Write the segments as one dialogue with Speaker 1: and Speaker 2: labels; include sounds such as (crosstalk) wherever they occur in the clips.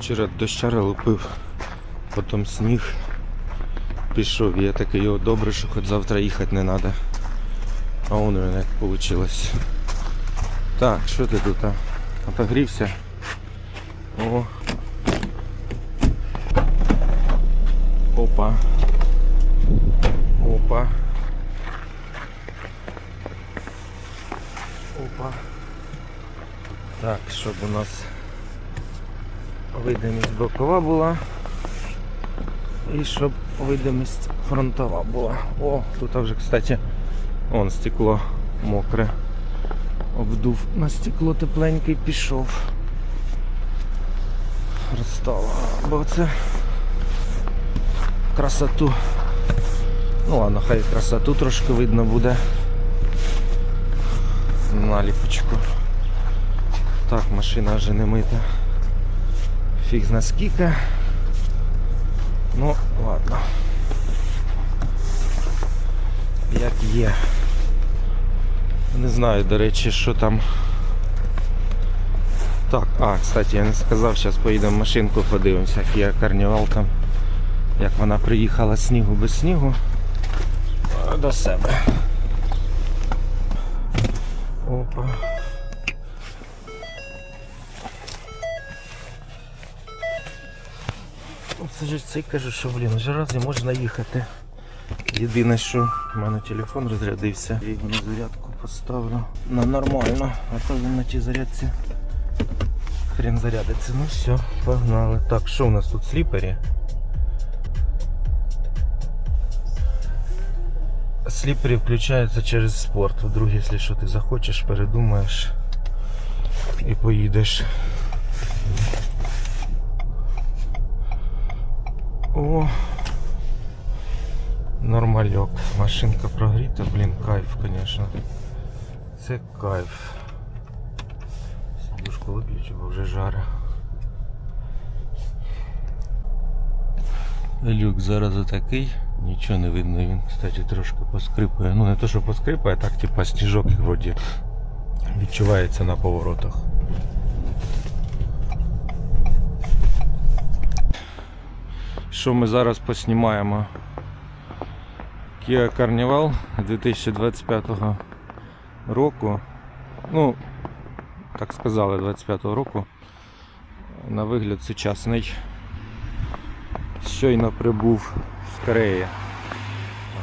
Speaker 1: Вчора дощара лупив, потім сніг пішов. Я такий його добре, що хоч завтра їхати не треба. А воно як вийшло. Так, що ти тут? а? Отогрівся? О. Опа. Опа. Опа. Так, щоб у нас видимість бокова була. І щоб видимість фронтова була. О, тут вже, кстати, вон стекло мокре. Обдув на стекло тепленький пішов. Розстало. Бо це красоту. Ну ладно, хай красоту трошки видно буде. Наліпочку. Так, машина вже не мита. Фіг зна скільки. Ну, ладно. Як є. Не знаю, до речі, що там. Так, а, кстати, я не сказав, зараз поїдемо в машинку, подивимося, як є карнівал там. Як вона приїхала снігу без снігу до себе. Опа. Ну, це кажу, що блін, вже разі можна їхати. Єдине, що в мене телефон розрядився. Я на зарядку поставлю. На нормально, а то він на тій зарядці. Хрен зарядиться. Ну все, погнали. Так, що у нас тут сліпері? Сліпері включаються через спорт. Вдруг, якщо що ти захочеш, передумаєш і поїдеш. О, нормальок. Машинка прогріта, блін, кайф, звісно. Це кайф. Сидушку виключу, бо вже жаре. Люк зараз отакий, нічого не видно, він, кстати, трошки поскрипує. Ну не то, що поскрипує, а так типа сніжок вроді відчувається на поворотах. Що ми зараз поснімаємо? Kia Carnival 2025 року. Ну, так сказали, 25-го року. На вигляд сучасний. Щойно прибув з Кореї.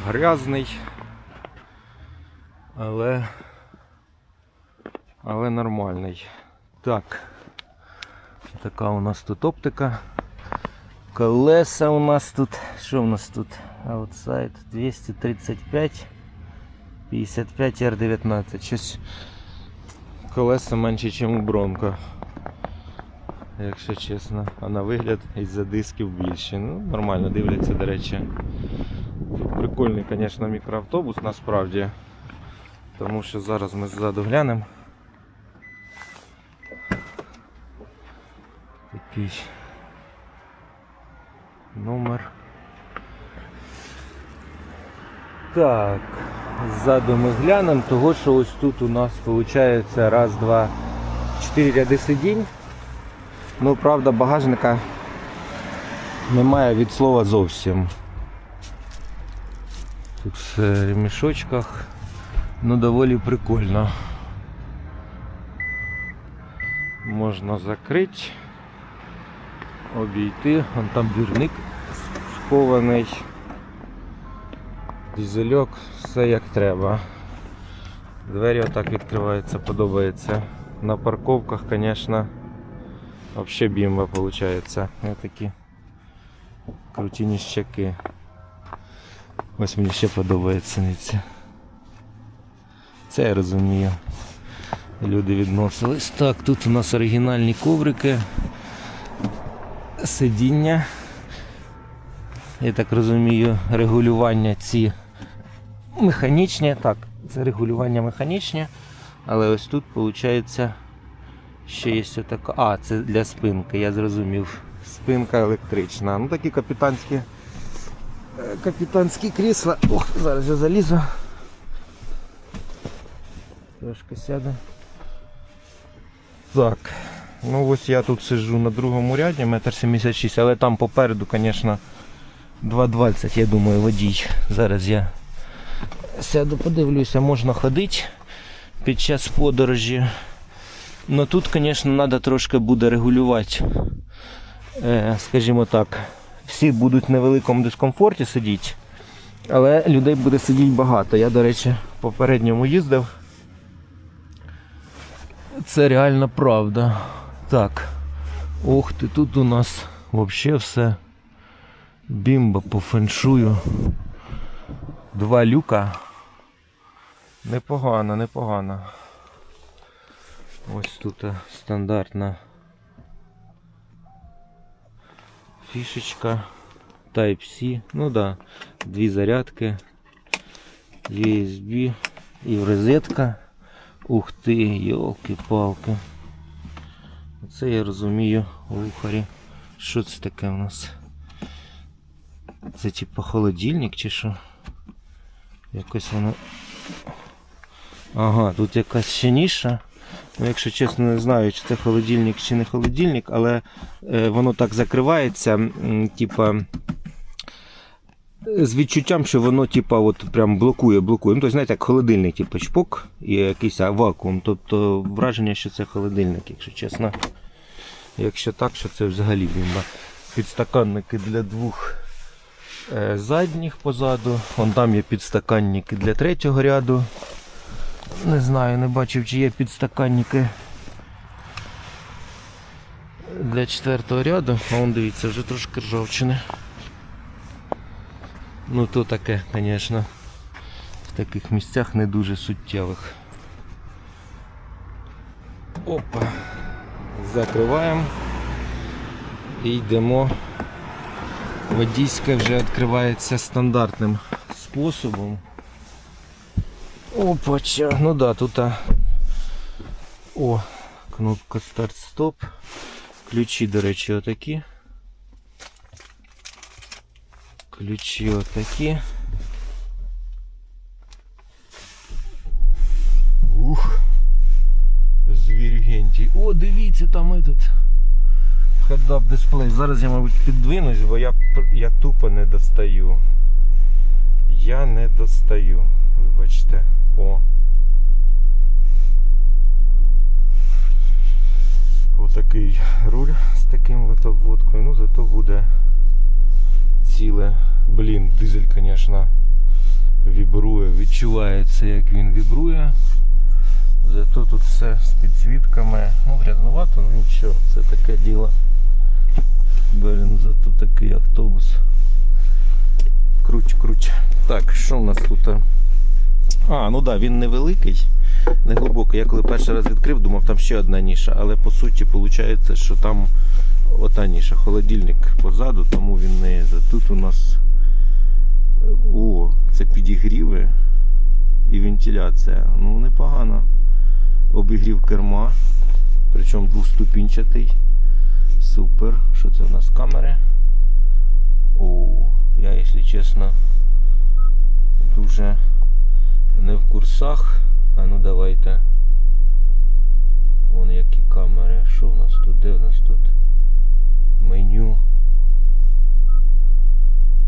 Speaker 1: Грязний. Але. Але нормальний. Так. Така у нас тут оптика. Колеса у нас тут. Що у нас тут? Outside 235 55 R19. Щось колеса менше, ніж у Бронко. Якщо чесно. А на вигляд із-за дисків більше. Ну, нормально дивляться, до речі. Тут прикольний, звісно, мікроавтобус насправді. Тому що зараз ми ззаду глянемо. Такий номер. Так, ззаду ми глянемо, того що ось тут у нас виходить раз, два, чотири ряди сидінь. Ну, правда, багажника немає від слова зовсім. Тут в ремішочках. Ну доволі прикольно. Можна закрити, обійти, вон там двірник схований. Дізельок, все як треба. Двері отак відкриваються, подобається. На парковках, звісно, взагалі бімба виходить. Ось такі круті ніщаки. Ось мені ще подобається. Це я розумію. Люди відносились. Так, тут у нас оригінальні коврики, сидіння. Я так розумію, регулювання ці механічні. Так, це регулювання механічне, але ось тут виходить ще є така. А, це для спинки, я зрозумів. Спинка електрична. Ну такі капітанські е, капітанські крісла. Ох, зараз я залізу. Трошки сяду. Так, Ну ось я тут сиджу на другому ряді, метр 76, але там попереду, звісно, 2,20, я думаю, водій. Зараз я сяду, подивлюся, можна ходити під час подорожі. Ну тут, звісно, треба трошки буде регулювати. Е, скажімо так, всі будуть в невеликому дискомфорті сидіти, але людей буде сидіти багато. Я, до речі, попередньому їздив. Це реально правда. Так. Ух ти, тут у нас взагалі все бімба по феншую. Два люка. Непогано, непогано. Ось тут е, стандартна фішечка Type-C. Ну да, дві зарядки, USB і розетка. Ух ти, йолки-палки. Оце я розумію лухарі. Що це таке у нас? Це типа холодильник чи що? Якось воно. Ага, тут якась ще ніша. Ну, якщо чесно, не знаю, чи це холодильник чи не холодильник, але е, воно так закривається, типа. З відчуттям, що воно типа, от прям блокує, блокує. Ну, тобто, знаєте, як холодильник, типу, чпок і якийсь вакуум. Тобто враження, що це холодильник, якщо чесно. Якщо так, що це взагалі бімба. Підстаканники для двох задніх позаду. Вон там є підстаканники для третього ряду. Не знаю, не бачив, чи є підстаканники для четвертого ряду. А вон дивіться, вже трошки ржавчини. Ну то таке, звісно, в таких місцях не дуже суттєвих. Опа. Закриваємо і йдемо. Водійська вже відкривається стандартним способом. Опача, ну да, тут а... О, кнопка старт-стоп. Ключі, до речі, отакі. Ключі отакі. Ух. Звір Генті. О, дивіться, там этот Head-up дисплей. Зараз я, мабуть, піддвинусь, бо я, я тупо не достаю. Я не достаю. Вибачте. О. Отакий руль з таким от обводкою. Ну зато буде ціле. Блін, дизель, звісно, вібрує, відчувається, як він вібрує. Зато тут все з підсвітками. Ну, грязнувато, ну нічого, це таке діло. Блін, зато такий автобус. Круч, круч. Так, що в нас тут? А, ну так, да, він невеликий, не глибокий. Я коли перший раз відкрив, думав, там ще одна ніша, але по суті виходить, що там ота ніша, холодильник позаду, тому він не. Тут у нас о, це підігріви і вентиляція. Ну, непогано. Обігрів керма, причому двоступінчатий. Супер. Що це у нас камери? О, я, якщо чесно, дуже не в курсах. А ну давайте. Вон які камери. Що в нас тут? Де в нас тут? Меню.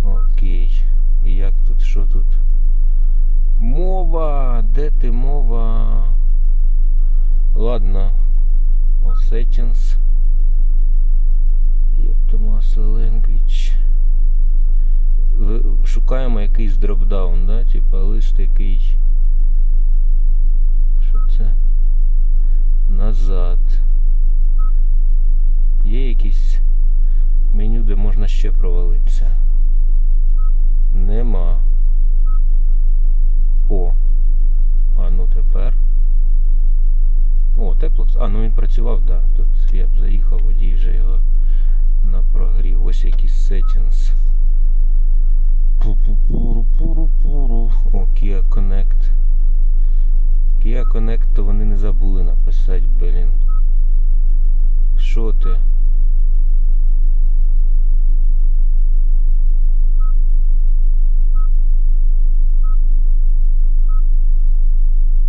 Speaker 1: Окей. І як тут? Що тут? Мова! Де ти мова? Ладно. О, settings. Language. Ви- Шукаємо якийсь дропдаун, да? Типа лист який. Що це? Назад. Є якісь меню, де можна ще провалитися. Нема. О. А ну тепер. О, тепло. А, ну він працював, так. Да. Ось settings. Пу-пу-пуру-пуру-пуру. О, Kia Connect. Kia Connect, то вони не забули написати, блін. Що ти?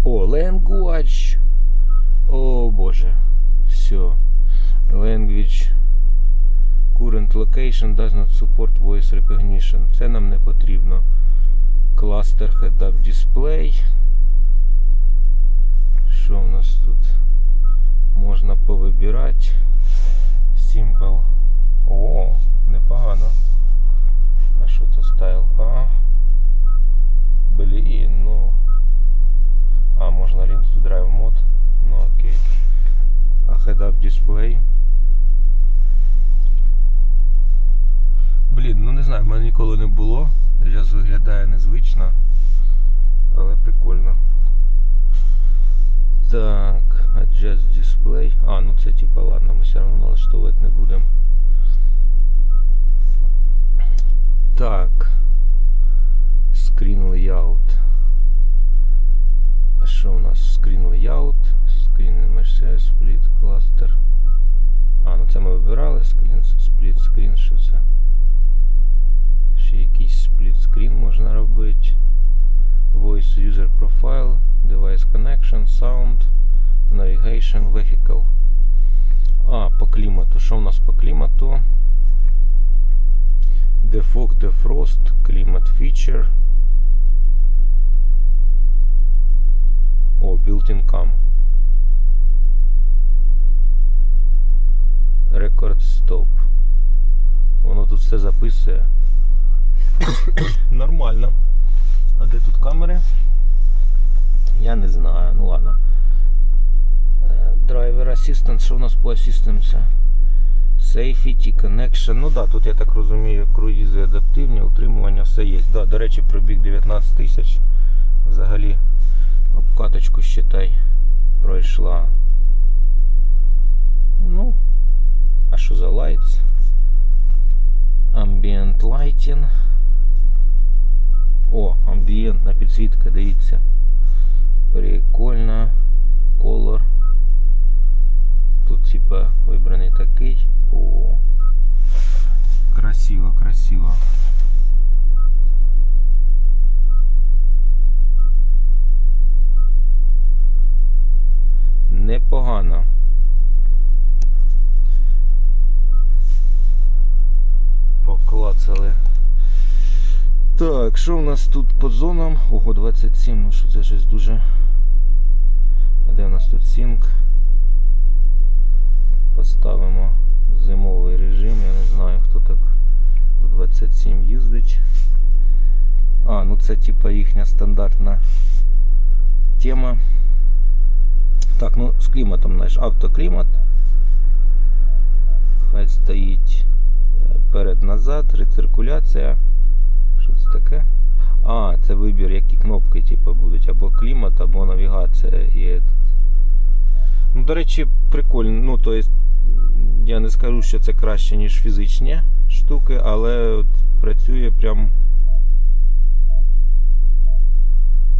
Speaker 1: О, language. О боже. Все. Location does not support voice recognition. Це нам не потрібно. Cluster head-up display. Що в нас тут? Можна повибирати. Simple. О, непогано. А що це стайл? А. Блін, ну. А, можна link to drive мод. Ну окей. А head-up display. Блін, ну не знаю, в мене ніколи не було. Зараз виглядає незвично. Але прикольно. Так, adjust display. А, ну це типа ладно, ми все одно налаштовувати не будемо. Так. Screen layout. Що у нас? Screen layout, Screen MSC, Split Cluster. А, ну це ми вибирали Screen, Split Screen, що це? Ще якийсь Screen можна робити. Voice User Profile, Device Connection, Sound, Navigation, Vehicle. А, по клімату. Що у нас по клімату? Defog, Defrost, Climate Feature. О, Built-in Cam. Record Stop. Воно тут все записує. (coughs) Нормально. А де тут камери? Я не знаю. Ну ладно. Е, Driver Assistance, що у нас по Assistance? Safety, Connection. Ну да, тут я так розумію, круїзи адаптивні, утримування, все є. Да, до речі, пробіг 19 тисяч. Взагалі обкаточку считай пройшла. Ну, а що за lights? Ambient lighting. О, амбієнтна підсвітка, дивіться. Прикольно. Color. Тут типа вибраний такий. О. Красиво, красиво. Непогано. Поклацали. Так, що в нас тут по зонам? Ого, 27, ну що це щось дуже. А де у нас тут сінк? Поставимо зимовий режим, я не знаю, хто так в 27 їздить. А, ну це типа їхня стандартна тема. Так, ну з кліматом знаєш, автоклімат. Хай стоїть е, перед-назад, рециркуляція. Що це таке? А, це вибір, які кнопки типу, будуть, або клімат, або навігація і. Ну, до речі, прикольно. Ну, то есть, я не скажу, що це краще, ніж фізичні штуки, але от працює прям.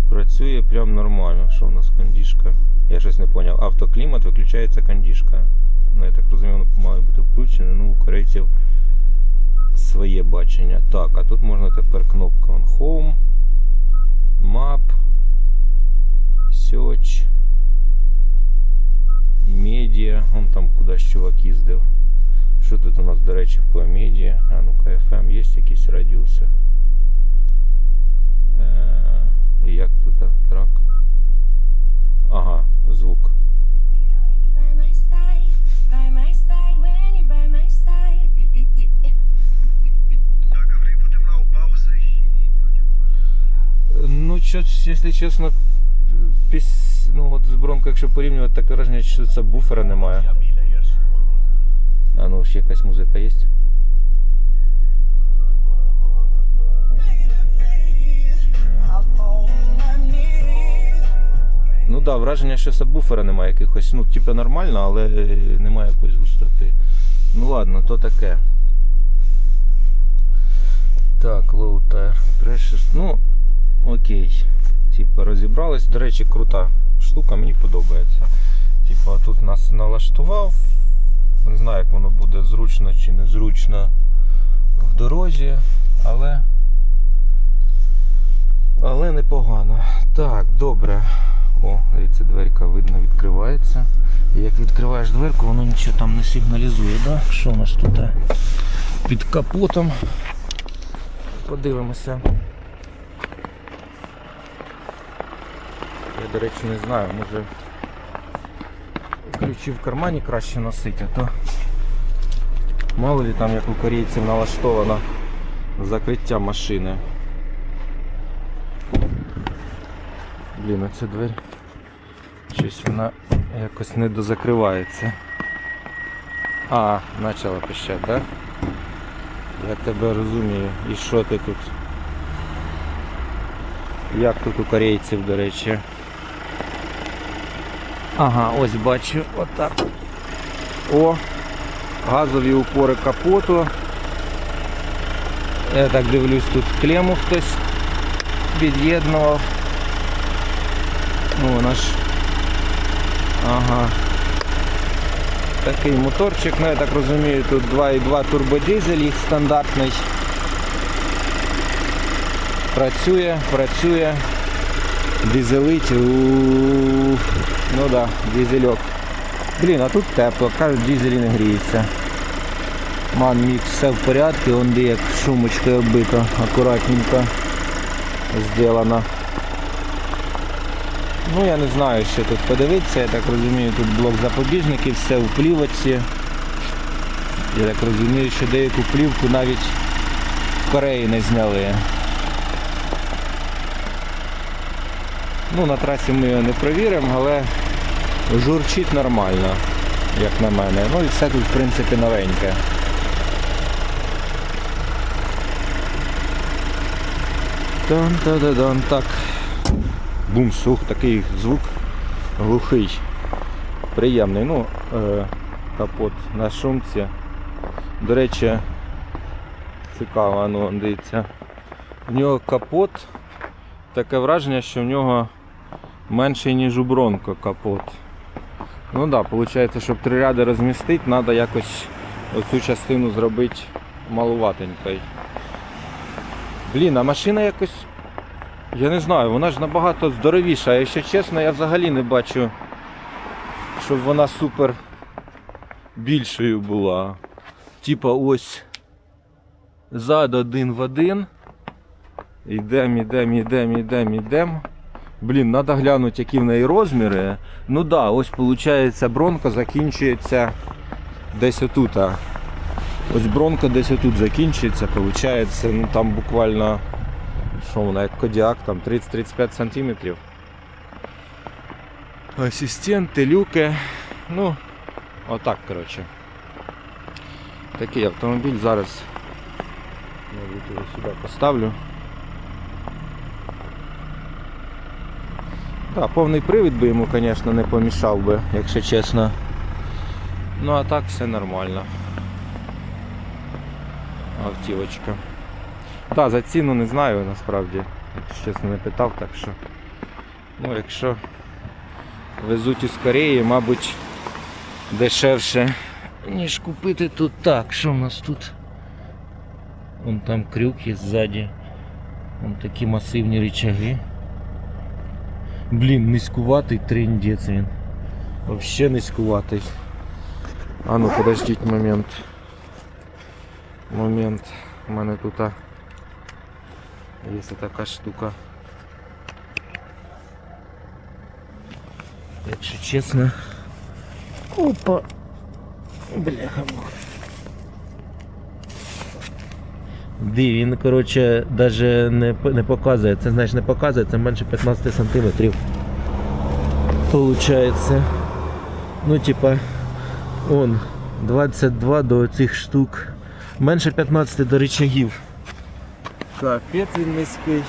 Speaker 1: Працює прям нормально. Що в нас кондішка? Я щось не зрозумів. Автоклімат виключається кондішка. Ну, я так розумію, воно має бути включене. Ну, у корейців своє бачення. Так, а тут можна тепер кнопка on Home, Map, Search, Media. Вон там кудись чувак їздив. Що тут у нас, до речі, по медіа? А ну-ка, FM є якісь радіуси. Е, і як тут а, трак? Ага, звук.
Speaker 2: By my side, by my side, when you're by my side.
Speaker 1: Ну, щось, якщо чесно, піс... ну, от з бронко, якщо порівнювати, таке враження, що це буфера немає. А ну, ще якась музика є? Ну так, да, враження, що сабвуфера немає якихось. Ну, типу нормально, але немає якоїсь густоти. Ну ладно, то таке. Так, low tire pressure. Ну, окей. Типа розібрались. До речі, крута штука, мені подобається. Типа тут нас налаштував. Не знаю, як воно буде зручно чи незручно в дорозі, але. Але непогано. Так, добре. О, дивіться, дверка видно відкривається. І як відкриваєш дверку, воно нічого там не сигналізує, да? Що у нас тут? під капотом. Подивимося. Я, до речі, не знаю, може ключі в кармані краще носити, а то мало ли там як у корейців налаштовано закриття машини. Блін, а ця двері. Щось вона якось не дозакривається. А, почала пищати, так? Да? Я тебе розумію. І що ти тут? Як тут у корейців, до речі? Ага, ось бачу, отак. О! Газові упори капоту. Я так дивлюсь, тут клему хтось під'єднував. Ну, ж. Ага. Такий моторчик, ну я так розумію, тут 2,2 турбодизель, їх стандартний. Працює, працює. Дизелить. Ну да, дизельок. Блін, а тут тепло, кажуть, дизелі не гріється. Ман мікс все в порядку, он де як шумочкою оббито, акуратненько зроблено. Ну я не знаю, що тут подивитися, я так розумію, тут блок запобіжників, все в плівоці. Я так розумію, що деяку плівку навіть в Кореї не зняли. Ну, на трасі ми його не провіримо, але журчить нормально, як на мене. Ну і все тут в принципі новеньке. Тан-та-да-дан, так. Бум, сух, такий звук глухий. Приємний. Ну, е, капот на шумці. До речі, цікаво, ну, дивіться. В нього капот. Таке враження, що в нього менший, ніж у Бронко капот. Ну так, да, виходить, щоб три ряди розмістити, треба якось оцю частину зробити малуватенькою. Блін, а машина якось. Я не знаю, вона ж набагато здоровіша. Якщо чесно, я взагалі не бачу, щоб вона супер більшою була. Типа ось зад один в один. Йдем, йдем, йдем, йдем, йдем. Блін, треба глянути, які в неї розміри. Ну так, да, ось виходить, бронка закінчується десь отут. Ось бронка десь отут закінчується, виходить, ну там буквально що вона як кодіак, там 30-35 сантиметрів. Асистенти, люки. Ну, отак, коротше. Такий автомобіль зараз. Його сюди поставлю. Так, повний привід би йому, звісно, не помішав би, якщо чесно. Ну а так все нормально. Автівочка. Так, за ціну не знаю насправді, якщо чесно не питав, так що. Ну, якщо везуть із Кореї, мабуть, дешевше, ніж купити тут. Так, що в нас тут? Вон там крюк є ззаді. Вон такі масивні рычаги. Блін, низькуватий трендець він. Вообще низькуватий. А ну подождіть момент. Момент. У мене тут а, є така штука. Якщо чесно. Опа. Бляха. Ди, він, коротше, навіть не, не показує. Це значить не показує, це менше 15 сантиметрів. Получається. Ну, типа, он 22 до цих штук. Менше 15 до рычагів. Капець він низький.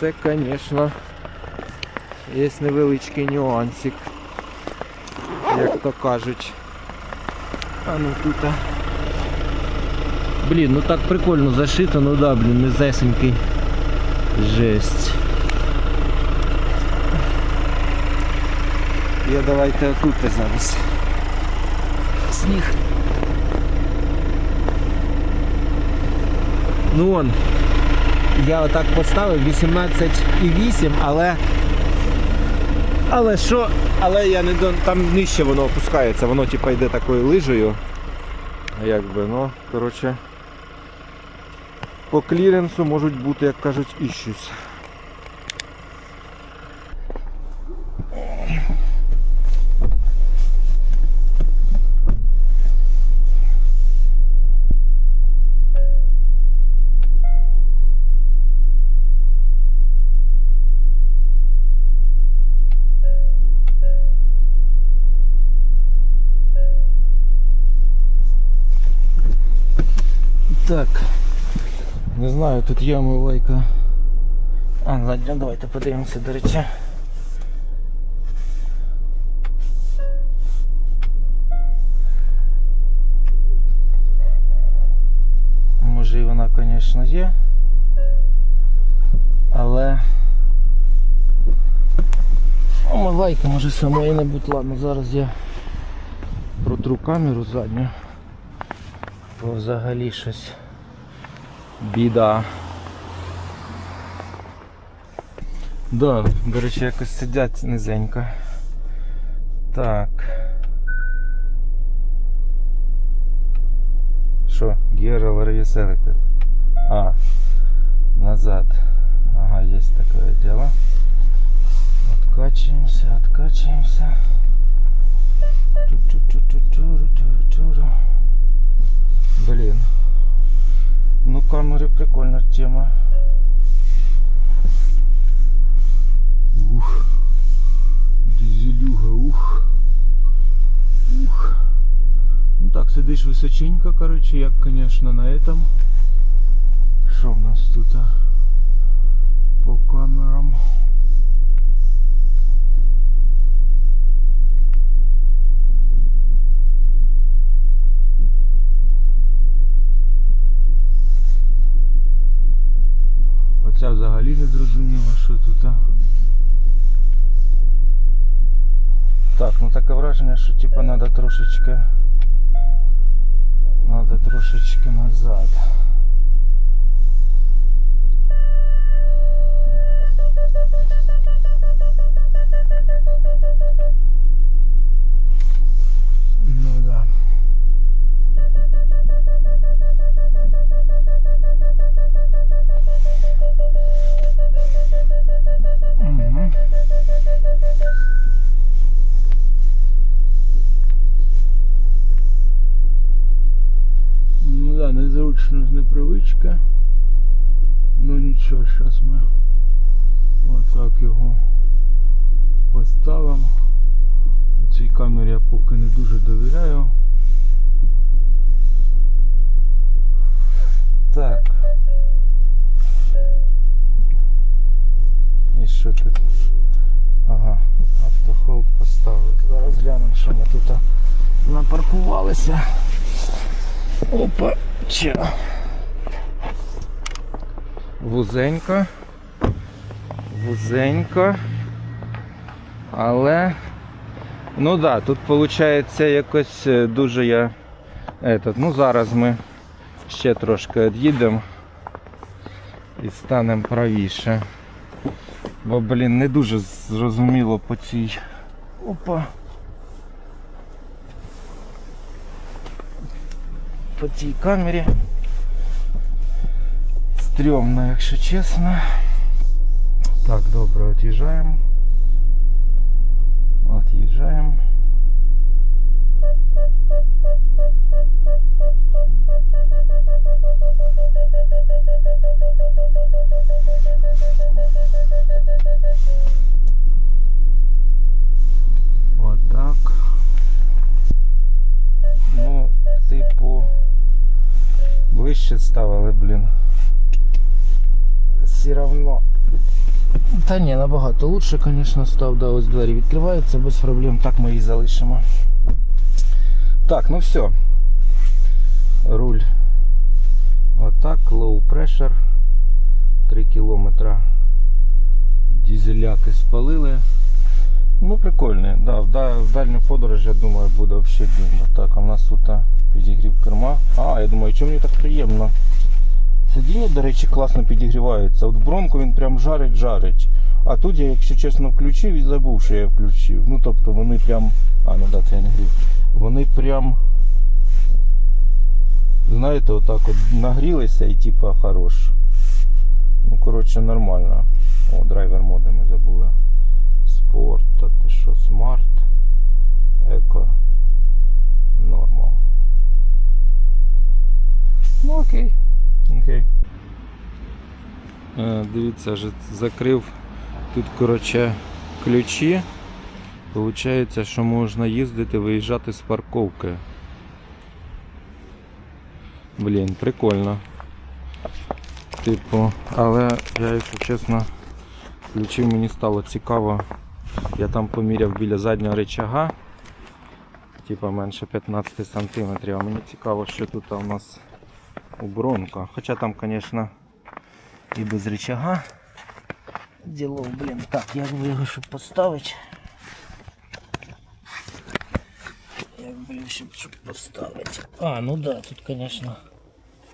Speaker 1: Це, звісно, є невеличкий нюансик. Як то кажуть. А ну тут. Блін, ну так прикольно зашито, ну да, блін, низесенький. Жесть. Я давайте отут зараз. Сніг. Ну он. Я отак поставив 18,8, але. Але що? Але я не до... там нижче воно опускається, воно типа йде такою лижею. якби, ну, коротше, по кліренсу можуть бути, як кажуть, іщусь. Тут є омивайка. А, ладно, давайте подивимося, до речі. Може і вона, звісно, є. Але омивайка може самої не бути. Ладно, зараз я протру камеру задню. Бо взагалі щось біда. Да, до речі, якось сидять низенько. Так. Що? Already selected. А, назад. Ага, есть такое дело. Откачиваемся, откачиваемся. Ту-ту-ту-ту-ту-ту-ту-ту. Ну, камеры прикольная тема. Ух. Дизелюга, ух. Ух. Ну так, сидиш височенько, короче, як, конечно, на этом. Що в нас тут? а? Що тут. а. Так, ну таке враження, що типа треба трошечки. Надо трошечки назад. Ну да. Ну да, незручно з непривички. Ну нічого, зараз ми отак його поставимо. У цій камері я поки не дуже довіряю. Так. І що тут? Що ми тут напаркувалися. Опа, ча. Вузенько. Вузенько. Але. Ну так, да, тут виходить якось е, дуже я. Этот, ну зараз ми ще трошки від'їдемо і станемо правіше. Бо, блін, не дуже зрозуміло по цій. Опа. по цій камері. Стрьомно, якщо чесно. Так, добре, от'їжджаємо. От'їжджаємо. Ближче став, але, блін. Все равно. Та ні, набагато лучше, звісно, став. Да, ось двері відкриваються без проблем. Так ми її залишимо. Так, ну все. Руль. Отак, low pressure. 3 кілометра дізеляки спалили. Ну, прикольно, да, в, да, дальню подорож, я думаю, буде взагалі дивно. Так, а в нас тут підігрів керма. А, я думаю, чому мені так приємно. Сидіння, до речі, класно підігріваються. От бронку він прям жарить-жарить. А тут я, якщо чесно, включив і забув, що я включив. Ну тобто вони прям. А, ну да, це я не грів. Вони прям знаєте, отак от нагрілися і типа хорош. Ну, коротше, нормально. О, драйвер моди ми забули. Спорт, та ти що, смарт, еко, нормал. Ну окей. Окей. Е, дивіться, закрив тут, коротше, ключі. Получається, що можна їздити, виїжджати з парковки. Блін, прикольно. Типу, але я, якщо чесно, ключів мені стало цікаво. Я там поміряв біля заднього рычага. Типа менше 15 сантиметрів. А мені цікаво, що тут у нас у бронка. Хоча там, звісно, і без рычага. Діло, блін, так, як би його щоб поставити. Як би його щоб, щоб поставити. А, ну да, тут, звісно.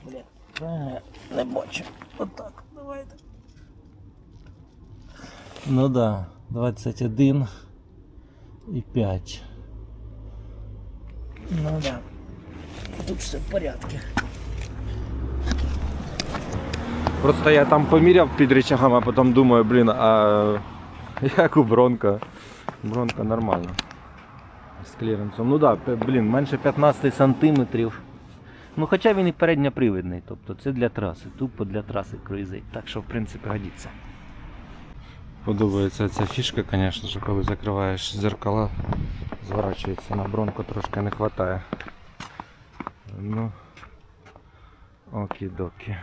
Speaker 1: Блін, правильно не бачу. Отак, давайте. Ну да, 21 і 5. Ну да. Тут все в порядку. Просто я там поміряв під речагом, а потім думаю, блін, а як у Бронка? Бронка нормально. З кліренсом. Ну так, да, блін, менше 15 сантиметрів. Ну хоча він і передньопривідний, тобто це для траси, тупо для траси круїзить. Так що в принципі годиться. Подобається ця фішка, звісно, що коли закриваєш зеркала, зворачується на бронку трошки не вистачає. Ну, окі-докі.